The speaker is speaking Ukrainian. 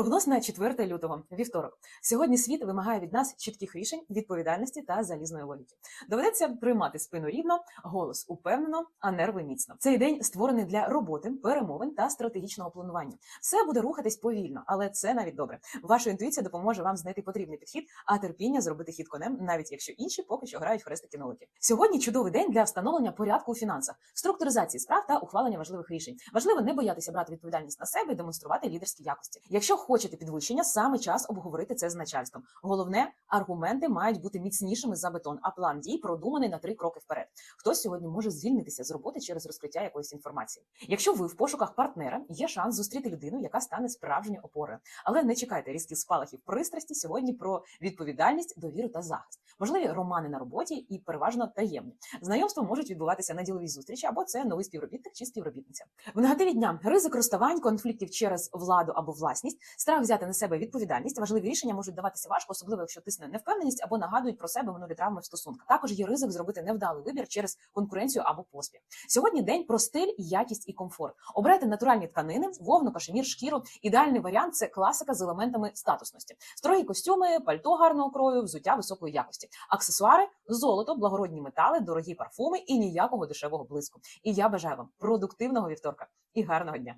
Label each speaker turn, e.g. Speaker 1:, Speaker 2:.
Speaker 1: Прогноз на 4 лютого, вівторок. Сьогодні світ вимагає від нас чітких рішень, відповідальності та залізної логіки. Доведеться тримати спину рівно, голос упевнено, а нерви міцно. Цей день створений для роботи, перемовин та стратегічного планування. Все буде рухатись повільно, але це навіть добре. Ваша інтуїція допоможе вам знайти потрібний підхід, а терпіння зробити хід конем, навіть якщо інші поки що грають хрестики нолики. Сьогодні чудовий день для встановлення порядку у фінансах, структуризації справ та ухвалення важливих рішень. Важливо не боятися брати відповідальність на себе і демонструвати лідерські якості. Якщо хочете підвищення, саме час обговорити це з начальством. Головне, аргументи мають бути міцнішими за бетон, а план дій продуманий на три кроки вперед. Хтось сьогодні може звільнитися з роботи через розкриття якоїсь інформації. Якщо ви в пошуках партнера, є шанс зустріти людину, яка стане справжньою опорою. Але не чекайте різких спалахів пристрасті сьогодні про відповідальність, довіру та захист. Можливі романи на роботі і переважно таємні. Знайомства можуть відбуватися на діловій зустрічі або це новий співробітник чи співробітниця. В негативі дня ризик розставань, конфліктів через владу або власність, страх взяти на себе відповідальність. Важливі рішення можуть даватися важко, особливо якщо тисне невпевненість або нагадують про себе минулі травми в стосунках. Також є ризик зробити невдалий вибір через конкуренцію або поспіх. Сьогодні день про стиль, якість і комфорт. Обирайте натуральні тканини, вовну, кашемір, шкіру. Ідеальний варіант це класика з елементами статусності. Строгі костюми, пальто гарного крою, взуття високої якості, аксесуари, золото, благородні метали, дорогі парфуми і ніякого дешевого блиску. І я бажаю вам продуктивного вівторка і гарного дня.